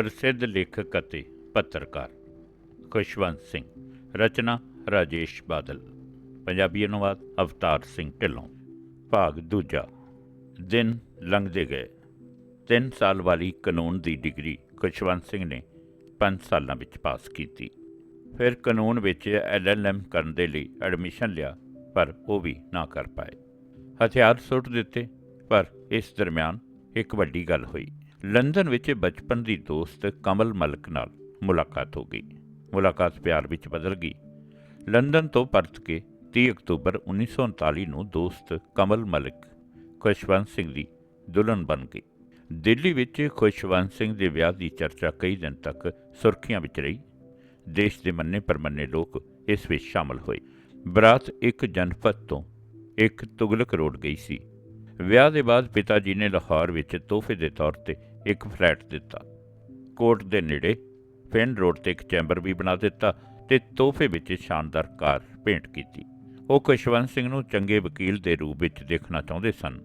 ਪ੍ਰਸਿੱਧ ਲੇਖਕ ਅਤੇ ਪੱਤਰਕਾਰ ਖੁਸ਼ਵੰਤ ਸਿੰਘ। ਰਚਨਾ ਰਾਜੇਸ਼ ਬਾਦਲ। ਪੰਜਾਬੀ ਅਨੁਵਾਦ ਅਵਤਾਰ ਸਿੰਘ ਢਿੱਲੋਂ। ਭਾਗ ਦੂਜਾ। ਦਿਨ ਲੰਘਦੇ ਗਏ। 3 ਸਾਲ ਵਾਲੀ ਕਾਨੂੰਨ ਦੀ ਡਿਗਰੀ ਖੁਸ਼ਵੰਤ ਸਿੰਘ ਨੇ 5 ਸਾਲਾਂ ਵਿੱਚ ਪਾਸ ਕੀਤੀ। ਫਿਰ ਕਾਨੂੰਨ ਵਿੱਚ ਐਲਐਲਐਮ ਕਰਨ ਦੇ ਲਈ ਐਡਮਿਸ਼ਨ ਲਿਆ, ਪਰ ਉਹ ਵੀ ਨਾ ਕਰ ਪਾਏ। ਹਥਿਆਰ ਸੁੱਟ ਦਿੱਤੇ, ਪਰ ਇਸ ਦਰਮਿਆਨ ਇੱਕ ਵੱਡੀ ਗੱਲ ਹੋਈ। ਲੰਡਨ ਵਿੱਚ ਬਚਪਨ ਦੀ ਦੋਸਤ ਕਮਲ ਮਲਕ ਨਾਲ ਮੁਲਾਕਾਤ ਹੋ ਗਈ। ਮੁਲਾਕਾਤ ਪਿਆਰ ਵਿੱਚ ਬਦਲ ਗਈ। ਲੰਡਨ ਤੋਂ ਪਰਤ ਕੇ 30 ਅਕਤੂਬਰ 1939 ਨੂੰ ਦੋਸਤ ਕਮਲ ਮਲਕ ਖੁਸ਼ਵੰਤ ਸਿੰਘ ਦੀ ਦੁਲਹਨ ਬਣ ਗਈ। ਦਿੱਲੀ ਵਿੱਚ ਖੁਸ਼ਵੰਤ ਸਿੰਘ ਦੇ ਵਿਆਹ ਦੀ ਚਰਚਾ ਕਈ ਦਿਨ ਤੱਕ ਸੁਰਖੀਆਂ ਵਿੱਚ ਰਹੀ। ਦੇਸ਼ ਦੇ ਮੰਨੇ ਪਰਮੰਨੇ ਲੋਕ ਇਸ ਵਿੱਚ ਸ਼ਾਮਲ ਹੋਏ। ਬਰਾਤ ਇੱਕ ਜਨਪਦ ਤੋਂ ਇੱਕ ਤੁਗਲਕ ਰੋਡ ਗਈ ਸੀ। ਵਿਆਹ ਦੇ ਬਾਅਦ ਪਿਤਾ ਜੀ ਨੇ ਲਾਹੌਰ ਵਿੱਚ ਤੋਹਫੇ ਦੇ ਤੌਰ ਤੇ ਇੱਕ ਫਲੈਟ ਦਿੱਤਾ। ਕੋਰਟ ਦੇ ਨੇੜੇ ਫੈਨ ਰੋਡ ਤੇ ਇੱਕ ਚੈਂਬਰ ਵੀ ਬਣਾ ਦਿੱਤਾ ਤੇ ਤੋਹਫੇ ਵਿੱਚ ਸ਼ਾਨਦਾਰ ਕਾਰ ਭੇਂਟ ਕੀਤੀ। ਉਹ ਖੁਸ਼ਵੰਤ ਸਿੰਘ ਨੂੰ ਚੰਗੇ ਵਕੀਲ ਦੇ ਰੂਪ ਵਿੱਚ ਦੇਖਣਾ ਚਾਹੁੰਦੇ ਸਨ।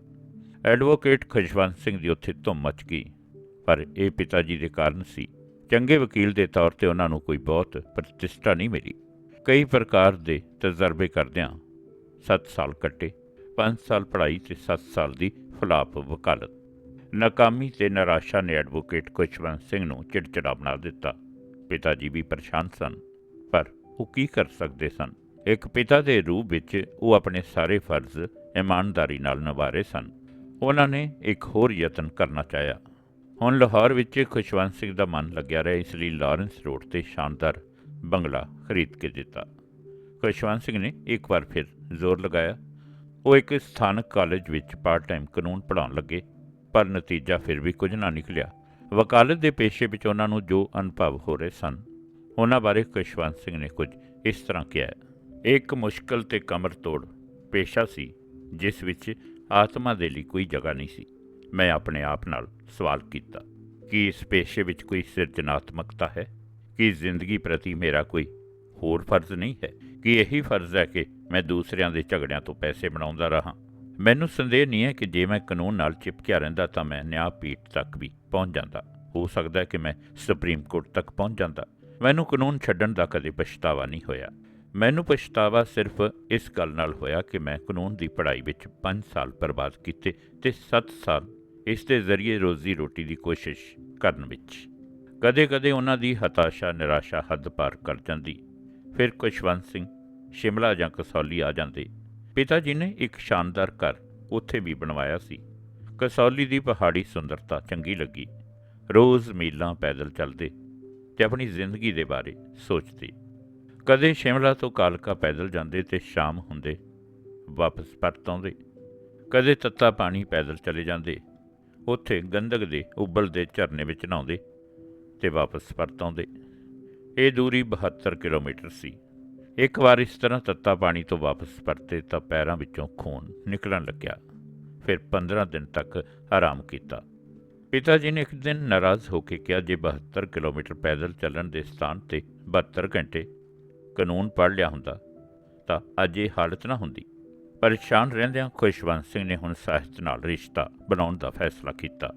ਐਡਵੋਕੇਟ ਖੁਸ਼ਵੰਤ ਸਿੰਘ ਦੀ ਉੱਥੇ ਧੁੰਮ ਮਚ ਗਈ, ਪਰ ਇਹ ਪਿਤਾ ਜੀ ਦੇ ਕਾਰਨ ਸੀ। ਚੰਗੇ ਵਕੀਲ ਦੇ ਤੌਰ ਤੇ ਉਹਨਾਂ ਨੂੰ ਕੋਈ ਬਹੁਤ ਪ੍ਰਤਿਸ਼ਠਾ ਨਹੀਂ ਮਿਲੀ। ਕਈ ਪ੍ਰਕਾਰ ਦੇ ਤਜਰਬੇ ਕਰਦਿਆਂ 7 ਸਾਲ ਕੱਟੇ 5 ਸਾਲ ਪੜ੍ਹਾਈ ਤੇ 7 ਸਾਲ ਦੀ ਫਲਾਪ ਵਕਾਲਤ। ਨਾਕਾਮੀ ਤੇ ਨਿਰਾਸ਼ਾ ਨੇ ਐਡਵੋਕੇਟ ਖੁਸ਼ਵੰਤ ਸਿੰਘ ਨੂੰ ਚਿੜਚਿੜਾ ਬਣਾ ਦਿੱਤਾ। ਪਿਤਾ ਜੀ ਵੀ ਪਰੇਸ਼ਾਨ ਸਨ, ਪਰ ਉਹ ਕੀ ਕਰ ਸਕਦੇ ਸਨ? ਇੱਕ ਪਿਤਾ ਦੇ ਰੂਪ ਵਿੱਚ ਉਹ ਆਪਣੇ ਸਾਰੇ ਫਰਜ਼ ਇਮਾਨਦਾਰੀ ਨਾਲ ਨਿਭਾ ਰਹੇ ਸਨ। ਉਹਨਾਂ ਨੇ ਇੱਕ ਹੋਰ ਯਤਨ ਕਰਨਾ ਚਾਹਿਆ। ਹੁਣ ਲਾਹੌਰ ਵਿੱਚ ਖੁਸ਼ਵੰਤ ਸਿੰਘ ਦਾ ਮਨ ਲੱਗਿਆ ਰਿਹਾ, ਇਸ ਲਈ ਲਾਰੈਂਸ ਰੋਡ ਤੇ ਸ਼ਾਨਦਾਰ ਬੰਗਲਾ ਖਰੀਦ ਕੇ ਦਿੱਤਾ। ਖੁਸ਼ਵੰਤ ਸਿੰਘ ਨੇ ਇੱਕ ਵਾਰ ਫਿਰ ਜ਼ੋਰ ਲਗਾਇਆ। ਉਹ ਇੱਕ ਸਥਾਨਕ ਕਾਲਜ ਵਿੱਚ ਪਾਰਟ ਟਾਈਮ ਕਾਨੂੰਨ ਪੜ੍ਹਾਉਣ ਲੱਗੇ। ਪਰ ਨਤੀਜਾ ਫਿਰ ਵੀ ਕੁਝ ਨਾ ਨਿਕਲਿਆ। ਵਕਾਲਤ ਦੇ ਪੇਸ਼ੇ ਵਿੱਚ ਉਹਨਾਂ ਨੂੰ ਜੋ ਅਨੁਭਵ ਹੋ ਰਹੇ ਸਨ, ਉਹਨਾਂ ਬਾਰੇ ਕਸ਼ਵੰਤ ਸਿੰਘ ਨੇ ਕੁਝ ਇਸ ਤਰ੍ਹਾਂ ਕਿਹਾ। ਇਹ ਇੱਕ ਮੁਸ਼ਕਲ ਤੇ ਕਮਰ ਤੋੜ ਪੇਸ਼ਾ ਸੀ, ਜਿਸ ਵਿੱਚ ਆਤਮਾ ਦੇ ਲਈ ਕੋਈ ਜਗ੍ਹਾ ਨਹੀਂ ਸੀ। ਮੈਂ ਆਪਣੇ ਆਪ ਨਾਲ ਸਵਾਲ ਕੀਤਾ, ਕਿ ਇਸ ਪੇਸ਼ੇ ਵਿੱਚ ਕੋਈ ਸਿਰਜਣਾਤਮਕਤਾ ਹੈ? ਕਿ ਜ਼ਿੰਦਗੀ ਪ੍ਰਤੀ ਮੇਰਾ ਕੋਈ ਹੋਰ ਫਰਜ਼ ਨਹੀਂ ਹੈ? ਕਿ ਇਹੀ ਫਰਜ਼ ਹੈ ਕਿ ਮੈਂ ਦੂਸਰਿਆਂ ਦੇ ਝਗੜਿਆਂ ਤੋਂ ਪੈਸੇ ਬਣਾਉਂਦਾ ਰਹਾ? ਮੈਨੂੰ ਸੰਦੇਹ ਨਹੀਂ ਹੈ ਕਿ ਜੇ ਮੈਂ ਕਾਨੂੰਨ ਨਾਲ ਚਿਪਕਿਆ ਰਹਿੰਦਾ ਤਾਂ ਮੈਂ ਨਿਆਂ ਪੀਠ ਤੱਕ ਵੀ ਪਹੁੰਚ ਜਾਂਦਾ। ਹੋ ਸਕਦਾ ਹੈ ਕਿ ਮੈਂ ਸੁਪਰੀਮ ਕੋਰਟ ਤੱਕ ਪਹੁੰਚ ਜਾਂਦਾ। ਮੈਨੂੰ ਕਾਨੂੰਨ ਛੱਡਣ ਦਾ ਕਦੇ ਪਛਤਾਵਾ ਨਹੀਂ ਹੋਇਆ। ਮੈਨੂੰ ਪਛਤਾਵਾ ਸਿਰਫ ਇਸ ਗੱਲ ਨਾਲ ਹੋਇਆ ਕਿ ਮੈਂ ਕਾਨੂੰਨ ਦੀ ਪੜ੍ਹਾਈ ਵਿੱਚ 5 ਸਾਲ ਬਰਬਾਦ ਕੀਤੇ ਤੇ 7 ਸਾਲ ਇਸ ਦੇ ਜ਼ਰੀਏ ਰੋਜ਼ੀ ਰੋਟੀ ਦੀ ਕੋਸ਼ਿਸ਼ ਕਰਨ ਵਿੱਚ। ਕਦੇ-ਕਦੇ ਉਹਨਾਂ ਦੀ ਹਤਾਸ਼ਾ, ਨਿਰਾਸ਼ਾ ਹੱਦ ਪਾਰ ਕਰ ਜਾਂਦੀ। ਫਿਰ ਕੁਸ਼ਵੰਤ ਸਿੰਘ, ਸ਼ਿਮਲਾ ਜਾਂ ਕਸੌਲੀ ਆ ਜਾਂਦੇ। ਪਿਤਾ ਜੀ ਨੇ ਇੱਕ ਸ਼ਾਨਦਾਰ ਘਰ ਉੱਥੇ ਵੀ ਬਣਵਾਇਆ ਸੀ। ਕਸੌਲੀ ਦੀ ਪਹਾੜੀ ਸੁੰਦਰਤਾ ਚੰਗੀ ਲੱਗੀ। ਰੋਜ਼ ਮੀਲਾਂ ਪੈਦਲ ਚੱਲਦੇ ਤੇ ਆਪਣੀ ਜ਼ਿੰਦਗੀ ਦੇ ਬਾਰੇ ਸੋਚਦੇ। ਕਦੇ ਸ਼ਿਮਲਾ ਤੋਂ ਕਾਲਕਾ ਪੈਦਲ ਜਾਂਦੇ ਤੇ ਸ਼ਾਮ ਹੁੰਦੇ ਵਾਪਸ ਪਰਤ ਆਉਂਦੇ। ਕਦੇ ਤੱਤਾ ਪਾਣੀ ਪੈਦਲ ਚਲੇ ਜਾਂਦੇ। ਉੱਥੇ ਗੰਦਕ ਦੇ ਉਬਲਦੇ ਝਰਨੇ ਵਿੱਚ ਨਹਾਉਂਦੇ ਤੇ ਵਾਪਸ ਪਰਤ ਆਉਂਦੇ। ਇਹ ਦੂਰੀ 72 ਕਿਲੋਮੀਟਰ ਸੀ। ਇੱਕ ਵਾਰ ਇਸ ਤਰ੍ਹਾਂ ਤੱਤਾ ਪਾਣੀ ਤੋਂ ਵਾਪਸ ਪਰਤੇ ਤਾਂ ਪੈਰਾਂ ਵਿੱਚੋਂ ਖੂਨ ਨਿਕਲਣ ਲੱਗਿਆ। ਫਿਰ 15 ਦਿਨ ਤੱਕ ਆਰਾਮ ਕੀਤਾ। ਪਿਤਾ ਜੀ ਨੇ ਇੱਕ ਦਿਨ ਨਾਰਾਜ਼ ਹੋ ਕੇ ਕਿਹਾ, ਜੇ 72 ਕਿਲੋਮੀਟਰ ਪੈਦਲ ਚੱਲਣ ਦੇ ਸਥਾਨ ਤੇ 72 ਘੰਟੇ ਕਾਨੂੰਨ ਪੜ੍ਹ ਲਿਆ ਹੁੰਦਾ, ਤਾਂ ਅੱਜ ਇਹ ਹਾਲਤ ਨਾ ਹੁੰਦੀ। ਪਰੇਸ਼ਾਨ ਰਹਿੰਦਿਆਂ ਖੁਸ਼ਵੰਤ ਸਿੰਘ ਨੇ ਹੁਣ ਸਾਹਿਤ ਨਾਲ ਰਿਸ਼ਤਾ ਬਣਾਉਣ ਦਾ ਫੈਸਲਾ ਕੀਤਾ।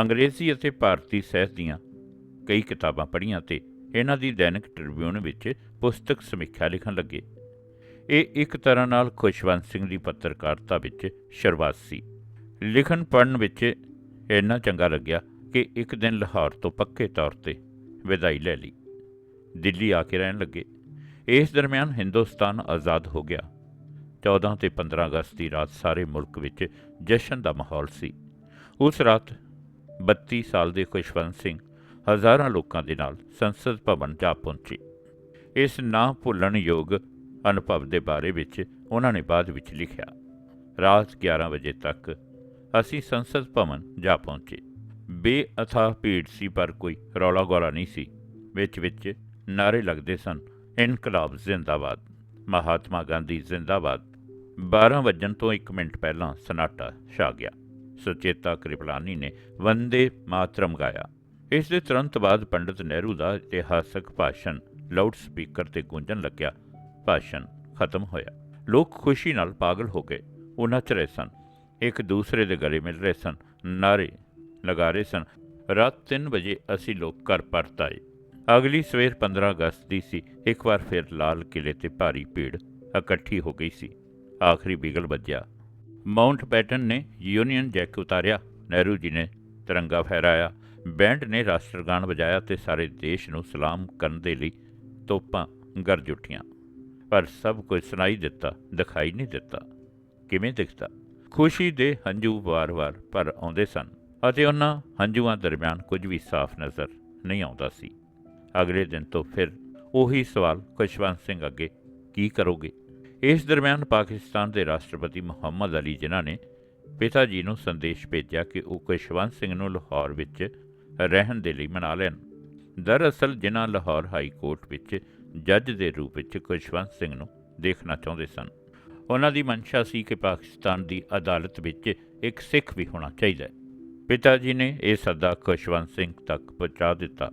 ਅੰਗਰੇਜ਼ੀ ਅਤੇ ਭਾਰਤੀ ਸਾਹਿਤ ਦੀਆਂ ਕਈ ਕਿਤਾਬਾਂ ਪੜ੍ਹੀਆਂ ਤੇ ਇਹਨਾਂ ਦੀ ਦੈਨਿਕ ਟ੍ਰਿਬਿਊਨ ਵਿੱਚ ਪੁਸਤਕ ਸਮੀਖਿਆ ਲਿਖਣ ਲੱਗੇ। ਇਹ ਇੱਕ ਤਰ੍ਹਾਂ ਨਾਲ ਖੁਸ਼ਵੰਤ ਸਿੰਘ ਦੀ ਪੱਤਰਕਾਰਤਾ ਵਿੱਚ ਸ਼ੁਰੂਆਤ ਸੀ। ਲਿਖਣ ਪੜ੍ਹਨ ਵਿੱਚ ਇੰਨਾ ਚੰਗਾ ਲੱਗਿਆ ਕਿ ਇੱਕ ਦਿਨ ਲਾਹੌਰ ਤੋਂ ਪੱਕੇ ਤੌਰ ਤੇ ਵਿਦਾਈ ਲੈ ਲਈ। ਦਿੱਲੀ ਆ ਕੇ ਰਹਿਣ ਲੱਗੇ। ਇਸ ਦਰਮਿਆਨ ਹਿੰਦੁਸਤਾਨ ਆਜ਼ਾਦ ਹੋ ਗਿਆ। 14 ਤੇ 15 ਅਗਸਤ ਦੀ ਰਾਤ ਸਾਰੇ ਮੁਲਕ ਵਿੱਚ ਜਸ਼ਨ ਦਾ ਮਾਹੌਲ ਸੀ। ਉਸ ਰਾਤ 32 ਸਾਲ ਦੇ ਖੁਸ਼ਵੰਤ ਸਿੰਘ ਹਜ਼ਾਰਾਂ ਲੋਕਾਂ ਦੇ ਨਾਲ ਸੰਸਦ ਭਵਨ ਜਾ ਪਹੁੰਚੇ। ਇਸ ਨਾ ਭੁੱਲਣ ਯੋਗ ਅਨੁਭਵ ਦੇ ਬਾਰੇ ਵਿੱਚ ਉਹਨਾਂ ਨੇ ਬਾਅਦ ਵਿੱਚ ਲਿਖਿਆ। ਰਾਤ 11 ਵਜੇ ਤੱਕ ਅਸੀਂ ਸੰਸਦ ਭਵਨ ਜਾ ਪਹੁੰਚੇ। ਬੇਅਥਾ ਭੀੜ ਸੀ, ਪਰ ਕੋਈ ਰੌਲਾ ਗੋਲਾ ਨਹੀਂ ਸੀ। ਵਿੱਚ ਵਿੱਚ ਨਾਰੇ ਲੱਗਦੇ ਸਨ, ਇਨਕਲਾਬ ਜ਼ਿੰਦਾਬਾਦ, ਮਹਾਤਮਾ ਗਾਂਧੀ ਜ਼ਿੰਦਾਬਾਦ। 12 ਵਜਣ ਤੋਂ 1 ਮਿੰਟ ਪਹਿਲਾਂ ਸਨਾਟਾ ਛਾ ਗਿਆ। ਸੁਚੇਤਾ ਕ੍ਰਿਪਲਾਨੀ ਨੇ ਵੰਦੇ ਮਾਤਰਮ ਗਾਇਆ। ਇਸ ਦੇ ਤੁਰੰਤ ਬਾਅਦ ਪੰਡਿਤ ਨਹਿਰੂ ਦਾ ਇਤਿਹਾਸਕ ਭਾਸ਼ਣ ਲਾਊਡ ਸਪੀਕਰ ਤੇ ਗੂੰਜਣ ਲੱਗਿਆ। ਭਾਸ਼ਣ ਖਤਮ ਹੋਇਆ। ਲੋਕ ਖੁਸ਼ੀ ਨਾਲ ਪਾਗਲ ਹੋ ਗਏ। ਉਹ ਨੱਚ ਰਹੇ ਸਨ। ਇੱਕ ਦੂਸਰੇ ਦੇ ਗਲੇ ਮਿਲ ਰਹੇ ਸਨ। ਨਾਰੇ ਲਗਾ ਰਹੇ ਸਨ। ਰਾਤ 3 ਵਜੇ ਅਸੀਂ ਲੋਕ ਘਰ ਪਰਤ ਆਏ। ਅਗਲੀ ਸਵੇਰ 15 ਅਗਸਤ ਦੀ ਸੀ। ਇੱਕ ਵਾਰ ਫਿਰ ਲਾਲ ਕਿਲੇ ਤੇ ਭਾਰੀ ਭੀੜ ਇਕੱਠੀ ਹੋ ਗਈ ਸੀ। ਆਖਰੀ ਬਿਗਲ ਵੱਜਿਆ। ਮਾਉਂਟ ਪੈਟਨ ਨੇ ਯੂਨੀਅਨ ਜੈਕ ਉਤਾਰਿਆ। ਨਹਿਰੂ ਜੀ ਨੇ ਤਿਰੰਗਾ ਫਹਿਰਾਇਆ। ਬੈਂਡ ਨੇ ਰਾਸ਼ਟਰਗਾਨ ਵਜਾਇਆ ਤੇ ਸਾਰੇ ਦੇਸ਼ ਨੂੰ ਸਲਾਮ ਕਰਨ ਦੇ ਲਈ ਤੋਪਾਂ ਗਰਜ ਉੱਠੀਆਂ। ਪਰ ਸਭ ਕੁਝ ਸੁਣਾਈ ਦਿੱਤਾ, ਦਿਖਾਈ ਨਹੀਂ ਦਿੱਤਾ। ਕਿਵੇਂ ਦਿਖਦਾ? ਖੁਸ਼ੀ ਦੇ ਹੰਝੂ ਵਾਰ-ਵਾਰ ਭਰ ਆਉਂਦੇ ਸਨ ਅਤੇ ਉਹਨਾਂ ਹੰਝੂਆਂ ਦਰਮਿਆਨ ਕੁਝ ਵੀ ਸਾਫ਼ ਨਜ਼ਰ ਨਹੀਂ ਆਉਂਦਾ ਸੀ। ਅਗਲੇ ਦਿਨ ਤੋਂ ਫਿਰ ਉਹੀ ਸਵਾਲ ਖੁਸ਼ਵੰਤ ਸਿੰਘ ਅੱਗੇ, ਕੀ ਕਰੋਗੇ? ਇਸ ਦਰਮਿਆਨ ਪਾਕਿਸਤਾਨ ਦੇ ਰਾਸ਼ਟਰਪਤੀ ਮੁਹੰਮਦ ਅਲੀ ਜਿਨ੍ਹਾਂ ਨੇ ਪਿਤਾ ਜੀ ਨੂੰ ਸੰਦੇਸ਼ ਭੇਜਿਆ ਕਿ ਉਹ ਖੁਸ਼ਵੰਤ ਸਿੰਘ ਨੂੰ ਲਾਹੌਰ ਵਿੱਚ ਰਹਿਣ ਦੇ ਲਈ ਮਨਾ ਲੈਣ। ਦਰਅਸਲ ਜਿਨ੍ਹਾਂ ਲਾਹੌਰ ਹਾਈ ਕੋਰਟ ਵਿੱਚ ਜੱਜ ਦੇ ਰੂਪ ਵਿੱਚ ਖੁਸ਼ਵੰਤ ਸਿੰਘ ਨੂੰ ਦੇਖਣਾ ਚਾਹੁੰਦੇ ਸਨ। ਉਹਨਾਂ ਦੀ ਮਨਸ਼ਾ ਸੀ ਕਿ ਪਾਕਿਸਤਾਨ ਦੀ ਅਦਾਲਤ ਵਿੱਚ ਇੱਕ ਸਿੱਖ ਵੀ ਹੋਣਾ ਚਾਹੀਦਾ ਹੈ। ਪਿਤਾ ਜੀ ਨੇ ਇਹ ਸੱਦਾ ਖੁਸ਼ਵੰਤ ਸਿੰਘ ਤੱਕ ਪਹੁੰਚਾ ਦਿੱਤਾ।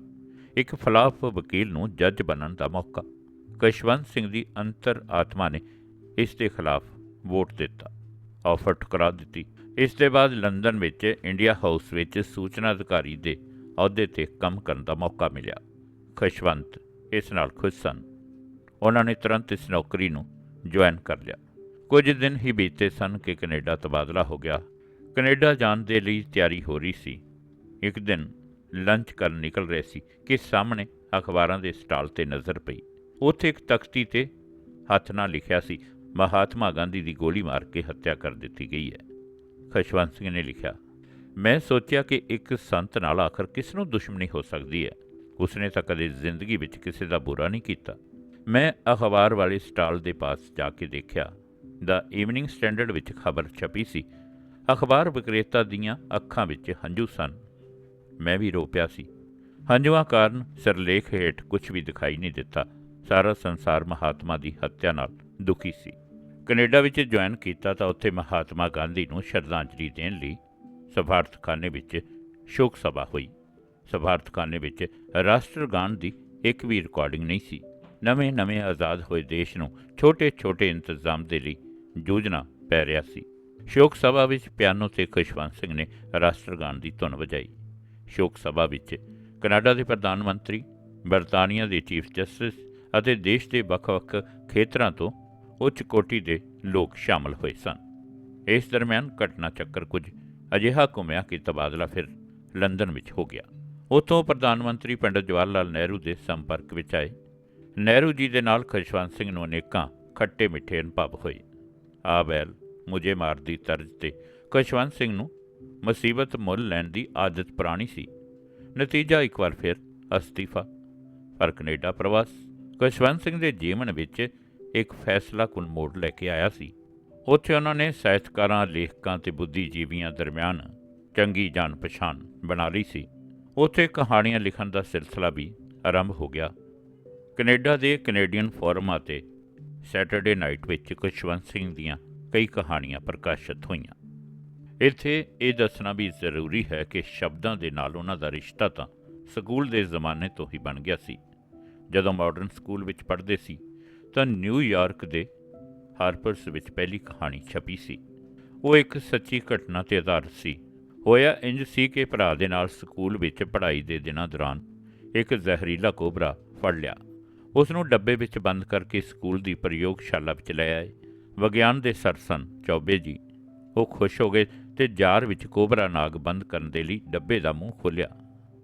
ਇੱਕ ਫਲਾਫ ਵਕੀਲ ਨੂੰ ਜੱਜ ਬਣਨ ਦਾ ਮੌਕਾ। ਖੁਸ਼ਵੰਤ ਸਿੰਘ ਦੀ ਅੰਤਰ ਆਤਮਾ ਨੇ ਇਸ ਦੇ ਖਿਲਾਫ ਵੋਟ ਦਿੱਤਾ, ਆਫਰ ਠੁਕਰਾ ਦਿੱਤੀ। ਇਸ ਦੇ ਬਾਅਦ ਲੰਡਨ ਵਿੱਚ, ਇੰਡੀਆ ਹਾਊਸ ਵਿੱਚ ਸੂਚਨਾ ਅਧਿਕਾਰੀ ਦੇ ਅਹੁਦੇ ਤੇ ਕੰਮ ਕਰਨ ਦਾ ਮੌਕਾ ਮਿਲਿਆ। ਖੁਸ਼ਵੰਤ ਇਸ ਨਾਲ ਖੁਸ਼ ਸਨ। ਉਹਨਾਂ ਨੇ ਤੁਰੰਤ ਇਸ ਨੌਕਰੀ ਨੂੰ ਜੁਆਇਨ ਕਰ ਲਿਆ। ਕੁਝ ਦਿਨ ਹੀ ਬੀਤੇ ਸਨ ਕਿ ਕੈਨੇਡਾ ਤਬਾਦਲਾ ਹੋ ਗਿਆ। ਕੈਨੇਡਾ ਜਾਣ ਦੇ ਲਈ ਤਿਆਰੀ ਹੋ ਰਹੀ ਸੀ। ਇੱਕ ਦਿਨ ਲੰਚ ਕਰਨ ਨਿਕਲ ਰਹੇ ਸੀ ਕਿ ਸਾਹਮਣੇ ਅਖਬਾਰਾਂ ਦੇ ਸਟਾਲ ਤੇ ਨਜ਼ਰ ਪਈ। ਉੱਥੇ ਇੱਕ ਤਖਤੀ ਤੇ ਹੱਥ ਨਾਲ ਲਿਖਿਆ ਸੀ, ਮਹਾਤਮਾ ਗਾਂਧੀ ਦੀ ਗੋਲੀ ਮਾਰ ਕੇ ਹੱਤਿਆ ਕਰ ਦਿੱਤੀ ਗਈ ਹੈ। ਖਸ਼ਵੰਤ ਸਿੰਘ ਨੇ ਲਿਖਿਆ ਮੈਂ ਸੋਚਿਆ ਕਿ ਇੱਕ ਸੰਤ ਨਾਲ ਆਖਰ ਕਿਸ ਨੂੰ ਦੁਸ਼ਮਣੀ ਹੋ ਸਕਦੀ ਹੈ। ਉਸਨੇ ਤਾਂ ਕਦੇ ਜ਼ਿੰਦਗੀ ਵਿੱਚ ਕਿਸੇ ਦਾ ਬੁਰਾ ਨਹੀਂ ਕੀਤਾ। ਮੈਂ ਅਖਬਾਰ ਵਾਲੇ ਸਟਾਲ ਦੇ ਪਾਸ ਜਾ ਕੇ ਦੇਖਿਆ। ਦਾ ਈਵਨਿੰਗ ਸਟੈਂਡਰਡ ਵਿੱਚ ਖਬਰ ਛਪੀ ਸੀ। ਅਖਬਾਰ ਵਿਕਰੇਤਾ ਦੀਆਂ ਅੱਖਾਂ ਵਿੱਚ ਹੰਝੂ ਸਨ। ਮੈਂ ਵੀ ਰੋ ਪਿਆ ਸੀ। ਹੰਝੂਆਂ ਕਾਰਨ ਸਿਰਲੇਖ ਹੇਠ ਕੁਝ ਵੀ ਦਿਖਾਈ ਨਹੀਂ ਦਿੱਤਾ। ਸਾਰਾ ਸੰਸਾਰ ਮਹਾਤਮਾ ਦੀ ਹੱਤਿਆ ਨਾਲ ਦੁਖੀ ਸੀ। ਕੈਨੇਡਾ ਵਿੱਚ ਜੁਆਇਨ ਕੀਤਾ ਤਾਂ ਉੱਥੇ ਮਹਾਤਮਾ ਗਾਂਧੀ ਨੂੰ ਸ਼ਰਧਾਂਜਲੀ ਦੇਣ ਲਈ ਸਫਾਰਤਖਾਨੇ ਵਿੱਚ ਸ਼ੋਕ ਸਭਾ ਹੋਈ। ਸਫਾਰਤਖਾਨੇ ਵਿੱਚ ਰਾਸ਼ਟਰਗਾਨ ਦੀ ਇੱਕ ਵੀ ਰਿਕਾਰਡਿੰਗ ਨਹੀਂ ਸੀ। ਨਵੇਂ-ਨਵੇਂ ਆਜ਼ਾਦ ਹੋਏ ਦੇਸ਼ ਨੂੰ ਛੋਟੇ-ਛੋਟੇ ਇੰਤਜ਼ਾਮ ਦੇ ਲਈ ਜੂਝਣਾ ਪੈ ਰਿਹਾ ਸੀ। ਸ਼ੋਕ ਸਭਾ ਵਿੱਚ ਪਿਆਨੋ ਤੇ ਖੁਸ਼ਵੰਤ ਸਿੰਘ ਨੇ ਰਾਸ਼ਟਰਗਾਨ ਦੀ ਧੁਨ ਵਜਾਈ। ਸ਼ੋਕ ਸਭਾ ਵਿੱਚ ਕੈਨੇਡਾ ਦੇ ਪ੍ਰਧਾਨ ਮੰਤਰੀ, ਬਰਤਾਨੀਆ ਦੇ ਚੀਫ ਜਸਟਿਸ ਅਤੇ ਦੇਸ਼ ਦੇ ਵੱਖ-ਵੱਖ ਖੇਤਰਾਂ ਤੋਂ ਉੱਚ ਕੋਟੀ ਦੇ ਲੋਕ ਸ਼ਾਮਲ ਹੋਏ ਸਨ। ਇਸ ਦਰਮਿਆਨ ਘਟਨਾ ਚੱਕਰ ਕੁਝ ਅਜਿਹਾ ਘੁੰਮਿਆ ਕਿ ਤਬਾਦਲਾ ਫਿਰ ਲੰਡਨ ਵਿੱਚ ਹੋ ਗਿਆ। ਉੱਥੋਂ ਪ੍ਰਧਾਨ ਮੰਤਰੀ ਪੰਡਤ ਜਵਾਹਰ ਲਾਲ ਨਹਿਰੂ ਦੇ ਸੰਪਰਕ ਵਿੱਚ ਆਏ। ਨਹਿਰੂ ਜੀ ਦੇ ਨਾਲ ਖੁਸ਼ਵੰਤ ਸਿੰਘ ਨੂੰ ਅਨੇਕਾਂ ਖੱਟੇ ਮਿੱਠੇ ਅਨੁਭਵ ਹੋਏ। ਆ ਬੈਲ, ਮੁਝੇ ਮਾਰ ਦੀ ਤਰਜ਼ ਤੇ ਖੁਸ਼ਵੰਤ ਸਿੰਘ ਨੂੰ ਮੁਸੀਬਤ ਮੁੱਲ ਲੈਣ ਦੀ ਆਦਤ ਪੁਰਾਣੀ ਸੀ। ਨਤੀਜਾ ਇੱਕ ਵਾਰ ਫਿਰ ਅਸਤੀਫਾ, ਪਰ ਕੈਨੇਡਾ ਪ੍ਰਵਾਸ, ਖੁਸ਼ਵੰਤ ਸਿੰਘ ਦੇ ਜੀਵਨ ਵਿੱਚ ਇੱਕ ਫੈਸਲਾ ਕੁਨ ਮੋੜ ਲੈ ਕੇ ਆਇਆ ਸੀ। ਉੱਥੇ ਉਹਨਾਂ ਨੇ ਸਾਹਿਤਕਾਰਾਂ, ਲੇਖਕਾਂ ਤੇ ਬੁੱਧੀਜੀਵੀਆਂ ਦਰਮਿਆਨ ਚੰਗੀ ਜਾਣ ਪਛਾਣ ਬਣਾ ਲਈ ਸੀ। ਉੱਥੇ ਕਹਾਣੀਆਂ ਲਿਖਣ ਦਾ ਸਿਲਸਿਲਾ ਵੀ ਆਰੰਭ ਹੋ ਗਿਆ। ਕੈਨੇਡਾ ਦੇ ਕੈਨੇਡੀਅਨ ਫੋਰਮ ਅਤੇ ਸੈਟਰਡੇ ਨਾਈਟ ਵਿੱਚ ਕੁਸ਼ਵੰਤ ਸਿੰਘ ਦੀਆਂ ਕਈ ਕਹਾਣੀਆਂ ਪ੍ਰਕਾਸ਼ਿਤ ਹੋਈਆਂ। ਇੱਥੇ ਇਹ ਦੱਸਣਾ ਵੀ ਜ਼ਰੂਰੀ ਹੈ ਕਿ ਸ਼ਬਦਾਂ ਦੇ ਨਾਲ ਉਹਨਾਂ ਦਾ ਰਿਸ਼ਤਾ ਤਾਂ ਸਕੂਲ ਦੇ ਜ਼ਮਾਨੇ ਤੋਂ ਹੀ ਬਣ ਗਿਆ ਸੀ। ਜਦੋਂ ਮਾਡਰਨ ਸਕੂਲ ਵਿੱਚ ਪੜ੍ਹਦੇ ਸੀ, ਤਾਂ ਨਿਊਯਾਰਕ ਦੇ ਹਾਰਪਰਸ ਵਿੱਚ ਪਹਿਲੀ ਕਹਾਣੀ ਛਪੀ ਸੀ। ਉਹ ਇੱਕ ਸੱਚੀ ਘਟਨਾ ਤੇ ਆਧਾਰਿਤ ਸੀ। ਹੋਇਆ ਇੰਜ ਸੀ ਕਿ ਭਰਾ ਦੇ ਨਾਲ ਸਕੂਲ ਵਿੱਚ ਪੜ੍ਹਾਈ ਦੇ ਦਿਨਾਂ ਦੌਰਾਨ ਇੱਕ ਜ਼ਹਿਰੀਲਾ ਕੋਬਰਾ ਫੜ ਲਿਆ। ਉਸ ਨੂੰ ਡੱਬੇ ਵਿੱਚ ਬੰਦ ਕਰਕੇ ਸਕੂਲ ਦੀ ਪ੍ਰਯੋਗਸ਼ਾਲਾ ਵਿੱਚ ਲੈ ਆਏ। ਵਿਗਿਆਨ ਦੇ ਸਰਸਨ ਚੌਬੇ ਜੀ। ਉਹ ਖੁਸ਼ ਹੋ ਗਏ ਤੇ ਜਾਰ ਵਿੱਚ ਕੋਬਰਾ ਨਾਗ ਬੰਦ ਕਰਨ ਦੇ ਲਈ ਡੱਬੇ ਦਾ ਮੂੰਹ ਖੋਲ੍ਹਿਆ।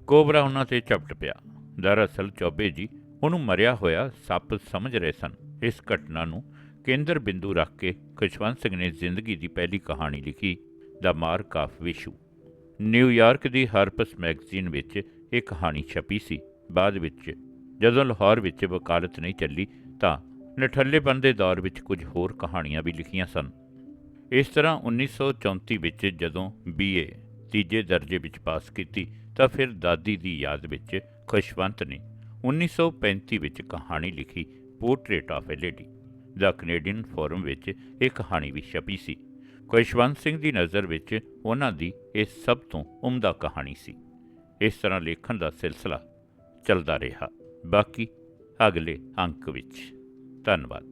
ਕੋਬਰਾ ਉਹਨਾਂ ਤੇ ਝਪਟ ਪਿਆ। ਦਰਅਸਲ ਚੌਬੇ ਜੀ ਉਹਨੂੰ ਮਰਿਆ ਹੋਇਆ ਸੱਪ ਸਮਝ ਰਹੇ ਸਨ। ਇਸ ਘਟਨਾ ਨੂੰ ਕੇਂਦਰ ਬਿੰਦੂ ਰੱਖ ਕੇ ਖੁਸ਼ਵੰਤ ਸਿੰਘ ਨੇ ਜ਼ਿੰਦਗੀ ਦੀ ਪਹਿਲੀ ਕਹਾਣੀ ਲਿਖੀ, the mark of Vishnu. New York the Harper's magazine ਵਿੱਚ ਇਹ ਕਹਾਣੀ ਛਪੀ ਸੀ। ਬਾਅਦ ਵਿੱਚ ਜਦੋਂ ਲਾਹੌਰ ਵਿੱਚ ਵਕਾਲਤ ਨਹੀਂ ਚੱਲੀ, ਤਾਂ ਨਠੱਲੇਪਨ ਦੇ ਦੌਰ ਵਿੱਚ ਕੁਝ ਹੋਰ ਕਹਾਣੀਆਂ ਵੀ ਲਿਖੀਆਂ ਸਨ। ਇਸ ਤਰ੍ਹਾਂ 1934 ਵਿੱਚ ਜਦੋਂ ਬੀਏ ਤੀਜੇ ਦਰਜੇ ਵਿੱਚ ਪਾਸ ਕੀਤੀ, ਤਾਂ ਫਿਰ ਦਾਦੀ ਦੀ ਯਾਦ ਵਿੱਚ ਖੁਸ਼ਵੰਤ ਨੇ 1935 ਵਿੱਚ ਕਹਾਣੀ ਲਿਖੀ portrait of a lady the Canadian forum ਵਿੱਚ ਇਹ ਕਹਾਣੀ ਵੀ ਛਪੀ ਸੀ। ਖੁਸ਼ਵੰਤ ਸਿੰਘ ਦੀ ਨਜ਼ਰ ਵਿੱਚ ਉਹਨਾਂ ਦੀ ਇਹ ਸਭ ਤੋਂ ਉਮਦਾ ਕਹਾਣੀ ਸੀ। ਇਸ ਤਰ੍ਹਾਂ ਲੇਖਣ ਦਾ ਸਿਲਸਿਲਾ ਚੱਲਦਾ ਰਿਹਾ। ਬਾਕੀ ਅਗਲੇ ਅੰਕ ਵਿੱਚ। ਧੰਨਵਾਦ।